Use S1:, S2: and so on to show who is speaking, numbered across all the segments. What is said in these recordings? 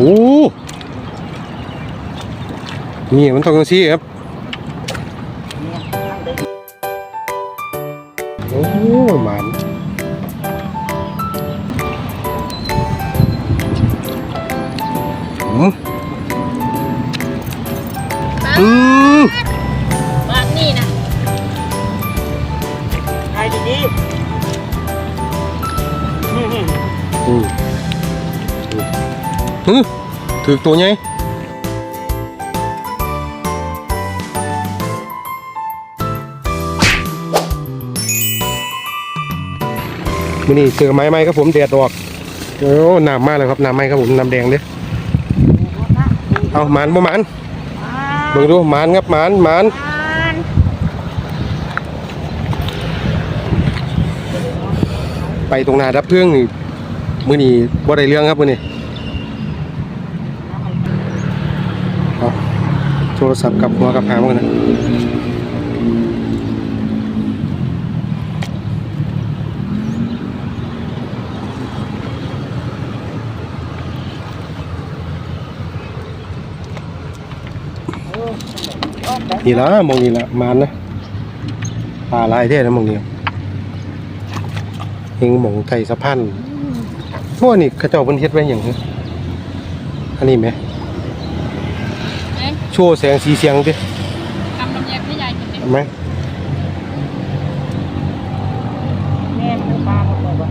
S1: โอ้นี่มันต้องจังซี่ครับ โอ้หมาน ถือตัวไงมื่อนี้เจอไม้ไหมครับผมแดดออกโอ้น้ำมากเลยครับน้ำไหมครับผมน้ำแดงเด้อเอาหมานบ่หมานเบิ่งดูหมานครับหมานหมานไปตรงนาดับเพลิงนี่มื่อนี้บ่ได้เรื่องครับมื่อนี้เอา โทรศัพท์กับหัวกับหางมันนะนี่ละมองนี่ละมานนะปลาลายเท่นะมองนี่เฮงหมองไทยสะพานพวกนี่เข้าเจ้าเพิ่นเฮ็ดไว้หยังฮะอันนี้ไหม ชว์แสงสีเสียงดิ
S2: ทำลำไยให้ยายกินเลย
S1: เห็นไหม
S3: แม่มันปลาหมดเลยว่ะ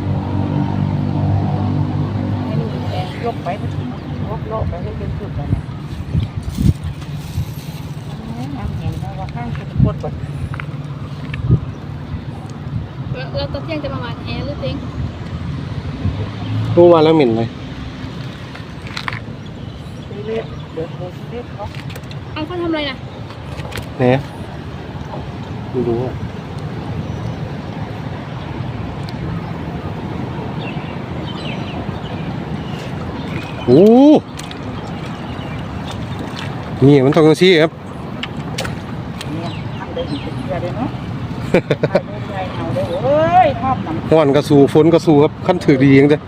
S3: ให้ดูแกยกไปยกโลกไปให้เป็นจุดเลยนะน้ำเห็นแล้วว่าข้างจะปวดปวด
S2: แล้วแล้วตอนเที่ยงจะประมาณแอร์หรือเต็ง
S1: รู้ว่าแล้วเหม็นเลย
S3: เลือด เดือดเลือดเลือดเขา
S2: เอาเขาทำอะไรนะ
S1: ไหนไม่รู้อะโอ้นี่มันต้องจังซี่ครับ
S3: เนี่ยทางเดินเป็นเรือเลยเนาะทางเดินใหญ่เอาเลยเอ้ยชอบน้ำ
S1: ห้อนกระสูฝนกระสูครับขั้นถือดีจังจ้ะ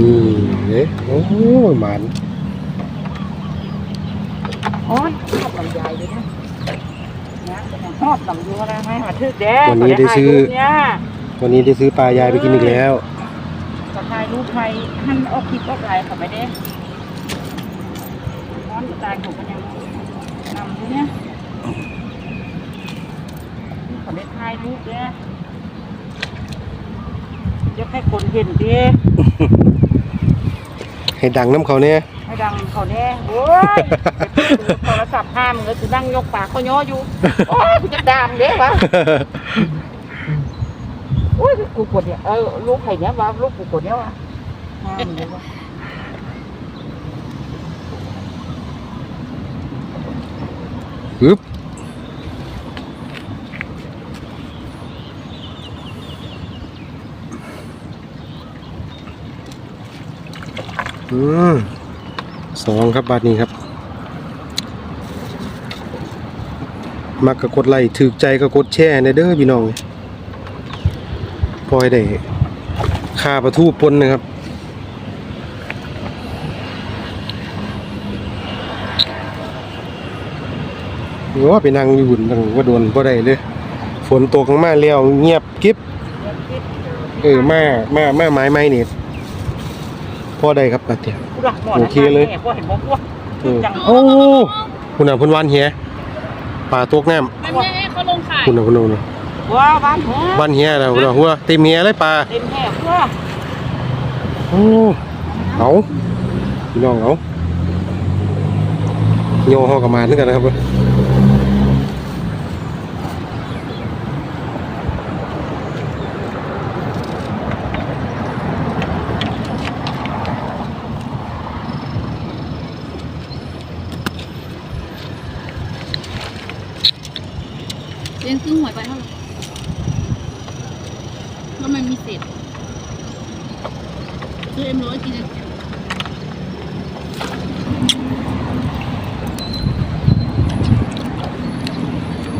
S1: นี่เด้โอ้ยหมัน
S3: โอ้ยชอบลำไยเลยนะนะชอบลำยัวนะให้หาทึกแดง
S1: วันนี้ได้ซื้อ
S3: เนี่ย
S1: วันนี้ได้ซื้อปลายายไปกินอีกแล้ว
S3: กระทายรูปไทยหั่นออกคลิปออกไลน์ค่ะไม่ได้ร้อนตายผมก็ยังนำอยู่เนี่ยขอได้ถ่ายรูปเนี่ยจะให้คนเห็นดิ
S1: ให้ดังน้ำเขาเนี่ย
S3: ให้ดังเขาแน่โอ้ยโทรศัพท์ห้ามเลยคือนั่งยกปากเขาย่ออยู่ โอ้ยกูจะดามเด้วะโอ้ยกูกดเนี่ยเออลูกไข่เนี้ยวะลูกกูกดเนี้ยวะห้ามเลยวะ
S1: อืมสองครับบาทนี้ครับมักกะกดไลค์ถือใจก็กดแชร์ในเด้อพี่น้องพอยได้ค่าประทูปนนะครับหรือว่าไปนั่งอยู่บุญตั้งว่าโดนบ่ได้เลย ฝนตกมาแล้วเงียบกิ๊บเออมามามาไม้ไม้นี่ พอได้ครับบัดเดียว
S3: กูรักหมอ
S1: โอเคเลย
S3: พวกเห็นบอกว่า
S1: เออโอ้คุณน่ะเพุ่นวานเหียป่าตกน้
S2: มันไม่ให้เขาลงขายำ
S1: คุณน่ะคุณน่ะคุณน่ะ
S3: ว้าบ้านหัว
S1: วานเหียแล้วคุณน่ะหัวเต็มเหียเลยป่า
S3: เต็มแห่เพื่อ
S1: โอ้เอาพี่น้องเอาโยเฮากับมาด้วยกันนะครับ เว้ย
S2: เลี้ยงซื้อหวยไปเท่าไหร่แล้วมันมีเศษซื้อเอ็มร้อยกินเลย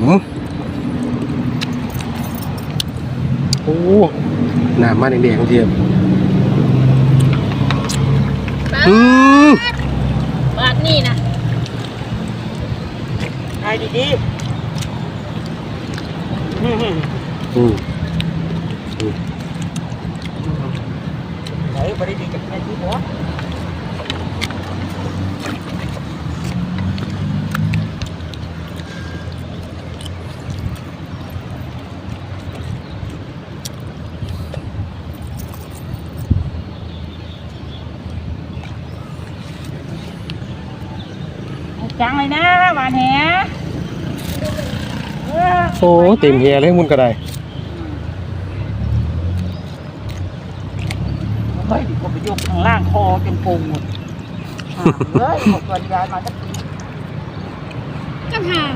S1: อืมโอ้หน้ามาแดงๆเทียมอืม
S2: บาทนี่นะ
S3: ไอ้ดีๆอืม
S1: อืม
S3: ไหนบริดีจากแม่ที่หัวจังเลยนะหวานแหเออ
S1: โอ้เต็มเฮียเลยมุนก็ได้
S3: เฮ้ยก็ไปยกข้างล่างคอจนปูหมดอ่าเฮ้ยบอกก่อนยายมาสักที
S2: ก็ถาม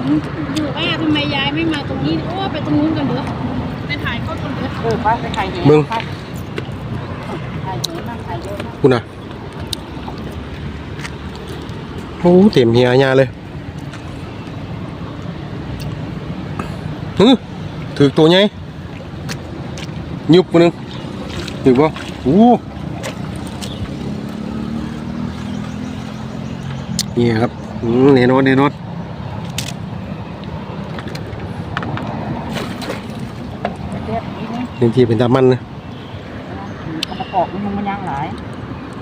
S2: อยู่ว่าทำไมย้ายไม่มาตรงนี้ โอ้ไปตรงนู้นกันเถอะไปถ่ายเข้าตรงเถอะ
S3: เออไปไปไข่เห
S1: มึง
S3: ไปไข่เหนั่งไข่เยอะนะ
S1: คุณน่ะโอ้เต็มเฮียญาเลยฮึถือตัวใหญ่ยุบคนนึงถือบ่โอ้ นี่ครับอืมแน่นอนแน่นอน
S3: เด็ดนิดนึง
S1: เต็มที่เป็นตามันนะ
S3: กระปอกมึงมันยังหลาย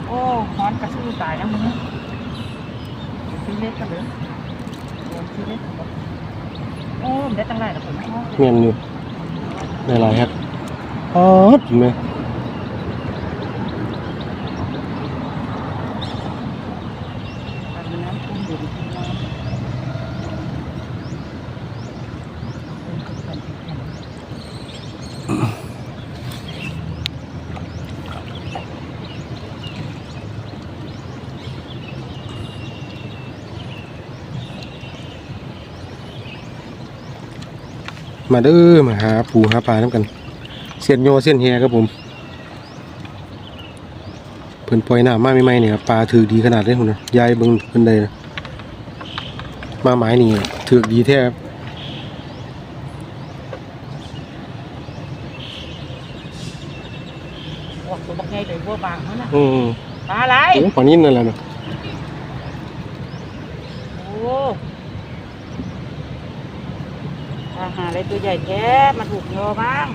S3: โอ้ฮ้อนกระสู้ตายแล้วมึงซื้อเล็กกันเลยซื้อเล็กกันโอ้มันได้ตั้งหลายแล้วผมไม่เอา
S1: เมียนอยู่หลายๆครับอ๋อจริงไหม
S3: อันนี้น้ำทุ่มอยู่ที่น้ำ
S1: มาเด้อมาหาปูหาปลาน้ำกันเสียนโยเสียนเฮียครับผมเพิ่นปล่อยน้ำมาใหม่ๆเนี่ยครับปลาถือดีขนาดนี้คุณนะยายเบิ่งเพิ่นได้นะมาหมายนี่ถือดีแท้ครับ
S3: โอ้ตัวบักไงเลยบัวบางเขานะ
S1: อืม
S3: ปลาอะไร
S1: โอ้ปลานิ่นนั่นแหละเนาะ
S3: โอ้ อาหารอะไรตัวใหญ่แท้มาถูกโยบ้าง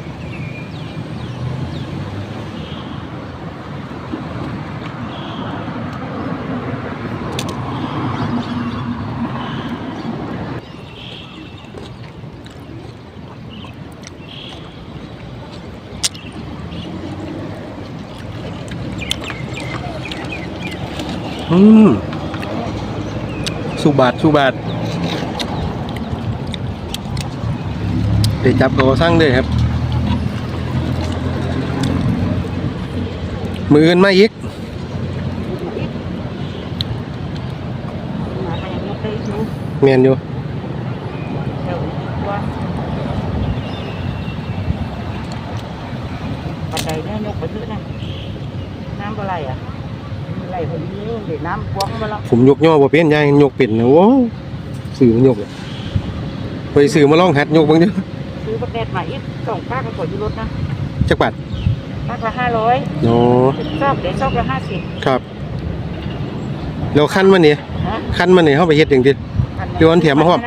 S1: อืมสุบาทสุบาท เดี๋ยวจับเขาสั่งเด้อครับ มืออื่นมาอีก
S3: มาไปยังยกได้อยู่
S1: แมนอยู่
S3: เดี๋ยวตัวปัจจัยเนี่ยยกไปเยอะนะน้ำอะไรอะอะไรพอดีเดี๋ยวน้ำพวงมาแล้ว
S1: ผมยกย่อบ่เป็นยายยกเป็นนะโว้วสื่อมันยกอะไปสื่อมาลองหัดยกเบ้างเด้ อ
S3: ซื้อประเด็ดมาอีกสองปากก็กดอยู่รถนะ
S1: จักบาท
S3: ปากละห้าร้อย
S1: อ๋อ
S3: ซอกเดี๋ยวซอกละห้าสิบ
S1: ครับแล้วขั้นมันนี่
S3: นะ
S1: ขั้นมันนี่เฮาไปเฮ็ดจังซี่เดี๋ยวอันแถมมาพร้อม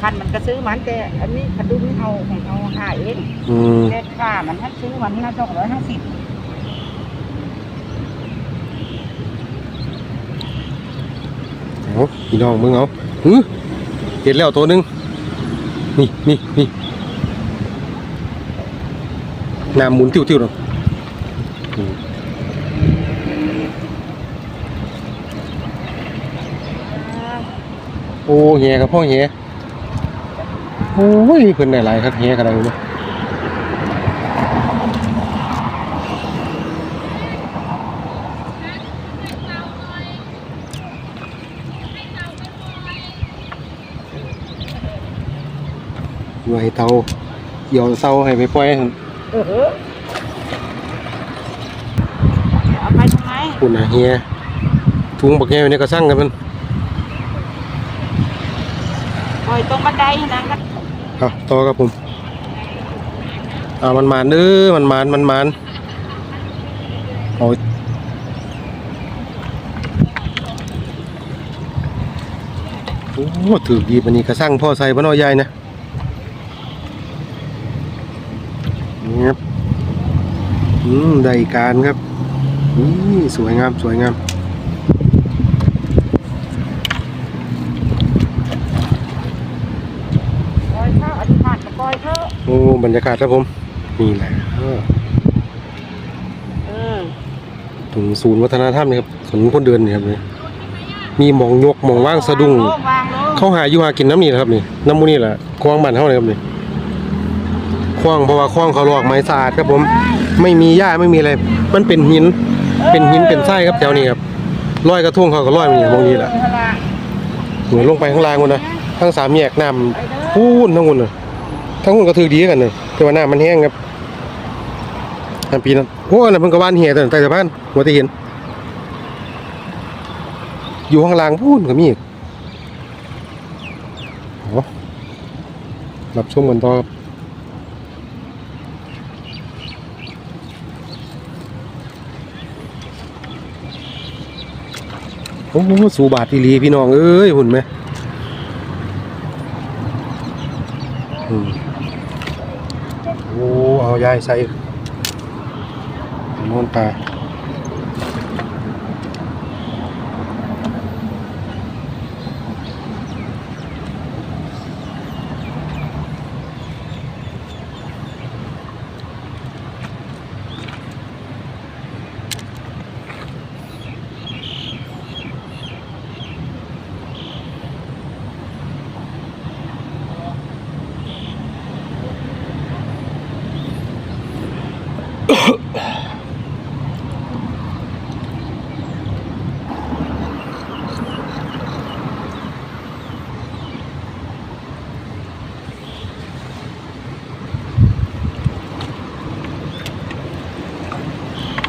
S3: คันมันก็ซื้อมันแต่อันนี้คันดุนเอาของเอาหาเอง
S1: อืม
S3: เด็ดค่ามันให้ซื้อมันห้าสองร้อยห้าสิบ
S1: เอาพี่น้องมึงเอาหือเห็นแล้วตัวหนึง นี่นี่นี่ น้ำหมุนติ้วๆเนาะอืมโอ้เฮียกับพ่อเฮียโอ้ยเพิ่นได้หลายครับเฮียก็ได้เนาะอยู่ให้เตาเกี่ยวเตาให้ไปปล่อย
S3: เอาไปทำไม
S1: คุณนะเฮียทุงบักแง่เนี่ยก็สร้างกันมัน
S3: ปล่อยตรงบันไดนะ
S1: ครับต่อครับผมอ่ามันมานเด้อมันมานมันมานโอ้ยโอ้ถือดีปันนี้กระสั่งพ่อใส่พ่อน้อยใหญ่นะ อืมได้การครับนี่สวยงามสวยงาม
S3: ปล่อยเข้าอธิษฐานกับปล่อยเข้า
S1: โอ้บรรยากาศครับผม นี่แหละเออ
S3: เออ
S1: ถึงศูนย์วัฒนธรรมนะครับถนนคนเดินนี่ครับนี่มีหมองยกหมองว่างสะดุ้ง
S3: วางลวางลง
S1: เข้าหาอยู่หากินน้ำนี่แหละครับนี่น้ำมูนี่แหละคลองบ้านเฮาเลยครับนี่ คลองเพราะว่าคลองเขาลอกไม้สะอาดครับผมไม่มีหญ้าไม่มีอะไร มันเป็นหินเป็นหินเป็นทรายครับแถวนี้ครับลอยกระทุ่งเขาก็ลอยมาอย่างมองนี้แหละ
S3: เออล่ะ
S1: เหมือนลงไปข้างล่างคนนะทั้งสามแยกน้ำพูนทั้งคนน่ะทั้งคนก็ถือดีกันเลยแต่ว่าน้ำมันแห้งครับอันปีนั้นโอ้อันนั้นเพิ่นก็ว่านเหี่ยแต่ใต้สะพานหัวตะเห็น อยู่ข้างล่างพูนก็มีอีกโอ้รับชมกันต่อครับ โอ้โหสูบาทอีหลีพี่น้องเอ้ยหุ่นไหมอืมโอ้เอายายใส่นอนตา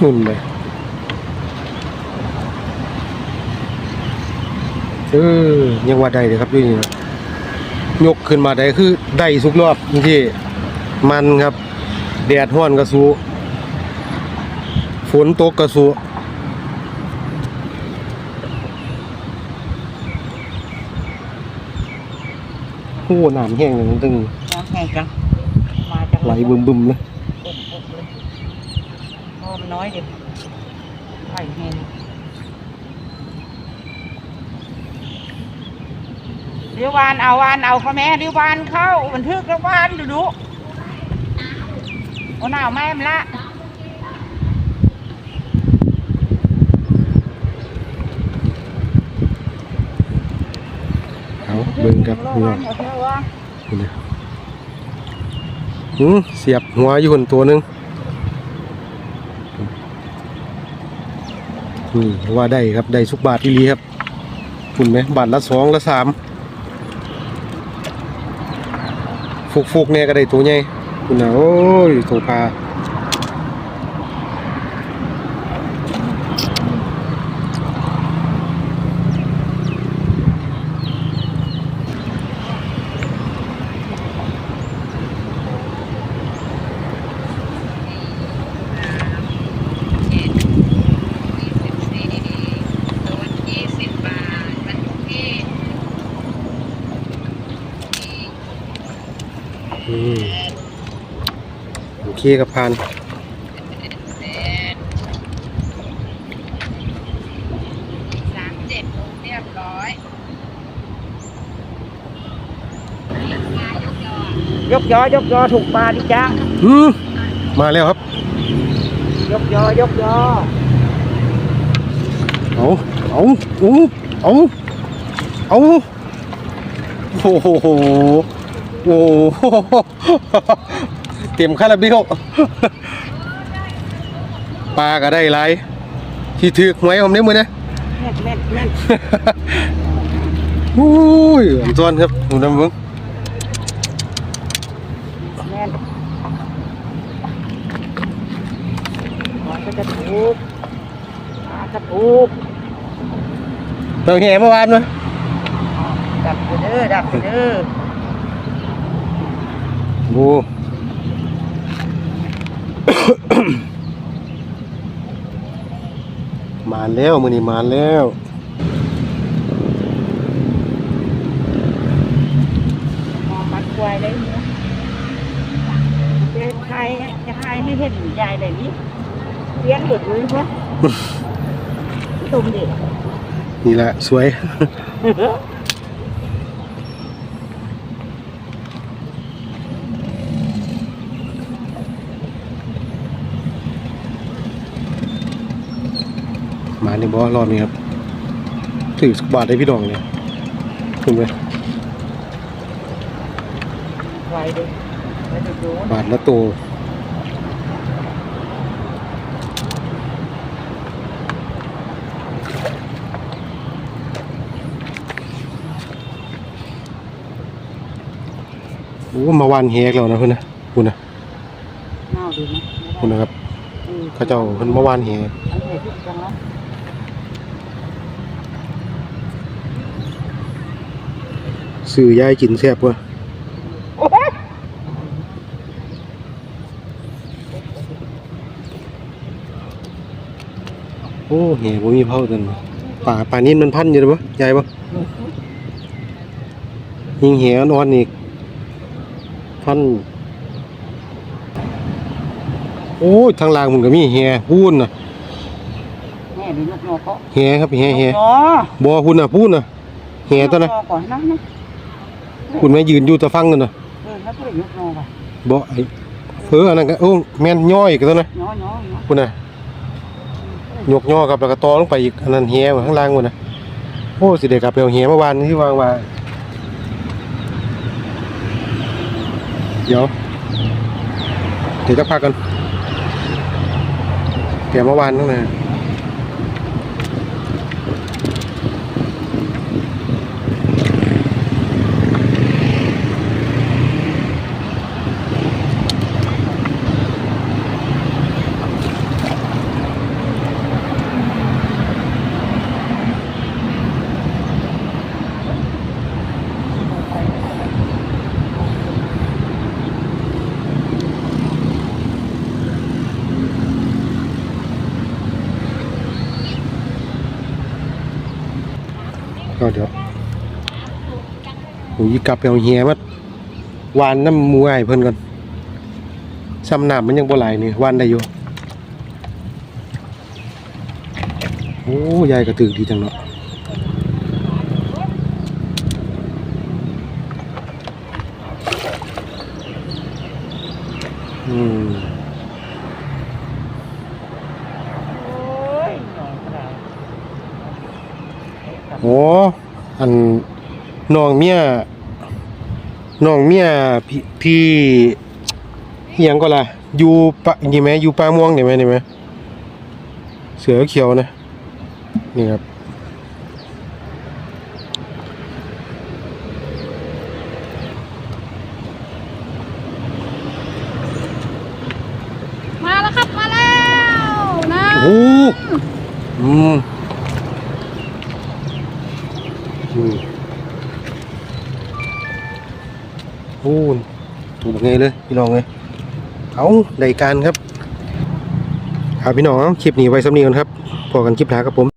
S1: นุ่นเลยเออยังว่าได้เลยครับด้วยนี่นะยกขึ้นมาได้คือได้สุกรอบที่มันครับแดดห้อนกระสูฝนตกกระสูโอ้น้ำแห้งเลยตึง
S3: น้ำแห้งจังมาจัง
S1: ไหลบึมๆเลย
S3: ปุ๊บปุ๊บเลยโอ้มั นน้อยเดียวไหลแห้งเดี๋ยววานเอาวานเอาเขาแม่เดี๋ยววานเข้าบันทึกแล้ววานดูดูโอ้หนาวแม่มนละ
S1: เอาเบิ่งกับ
S3: รอ
S1: พี่น้
S3: วา
S1: อนง
S3: เอาเถอะวะ
S1: นี่นะหืมเสียบหัวอยู่คนตัวหนึง อืมว่าได้ครับได้สุกบาทที่รีครับคุณไหมบาทละสองละสามฟุกฟุกๆเนี่ยก็ได้ตัวใหญ่คุณนะโอ้ยตัวปลา เคกับพาน
S3: สามเจ็ดเรียบร้อยยกยอยกยอถูกปลาดิจ้า
S1: อืมมาแล้วครับ
S3: ยกยอยกยอ
S1: เอาเอาเอาเอาเอาโอ้โหโอ้โห เต็มคาราเบลปลาก็ได้ไรที่ถือกหวยผมได้มือนะ
S3: แม่นแม่นแม่น
S1: โอ้ยอันซ้อนครับผมดำเบิ้ง
S3: แม่นมันก็จะถูกปลาก็ถูก
S1: เราแห่เมื่อวานมั้ย
S3: ดับไปเด้อดับไปเด้อ
S1: โอ้ มาแล้วมือนี่มาแล้ว
S3: มัดควายได้ไหมจะทายจะทายให้เห็นยายเลยนี่เลี้ยงหลุดมือพวกตุ่มเด็ก
S1: นี่แหละสวย มาในบ่อรอบนี้ครับถือสกบาทได้พี่ดองเนี่ยถึงไหม
S3: ไวเลยไวจะโดน
S1: บาทละตัวโอ้มาวานแฮกแล้วนะเพื่อนนะคุณนะ
S3: เน่าดีนะ
S1: คุณนะครับ เขาเจ้าเพิ่นมาวานแฮ
S3: อันไหนที่จังแล้ว
S1: ซื้อยายกินแซ่บวะโอ้แหบ่มีเผาตันบ่ป่าป่านี้มันพันอยู่เด้อบ่ยายบ่ยิงแหนอนอีกพันโอ้ยทางล่างมันก็มีแหพูนน่ะ
S3: แม่ดูนกนอก็
S1: แหครับแหแห
S3: นกนอ
S1: บ่พูนน่ะพูนน่ะแหตัวน่ะ
S3: กก่อนนะนะ
S1: คุณแม่ยืนอยู่แตะฟังนั่นน่ะ
S3: เออแล้วก็เลยนกนอไป
S1: บ่ไอ้เฟออันนั้นก็โอ้แม่นย่อยอีกตัวน่ะ
S3: น้อน้อน้อ
S1: คุณน่ะยกย่อกับแล้วก็ต่อลงไปอีกอันนั้นแหไว้ข้างล่างพุ่นน่ะโอ้สิได้กลับไปเอาแหเมื่อวานที่วางว่าเดี๋ยวเดี๋ยวจะพักกันเตรียมเมื่อวานนั่นน่ะ อ้ยกลับไปเอาเฮียมาวานน้ำมูไอ้ายเพิ่นก่อนซ้ำน้ำมันยังบ่ไหลนี่วานได้อยู่โอ้ยายกระตึกดีจังเนาะอืม
S3: โอ้ยหนอนกระดาษ
S1: โอ้อันน้องเมีย น้องเมียพี่พี่หยังก็ล่ะอยู่ปะนี่ไหมอยู่ป่าม่วงนี่ไหมนี่ไหมเสือเขียวนะนี่ครับ เลยพี่น้องเลยเอาได้การครับครับพี่น้องคลิปนี้ไว้สำนีกันครับพอกันคลิปหน้าครับผม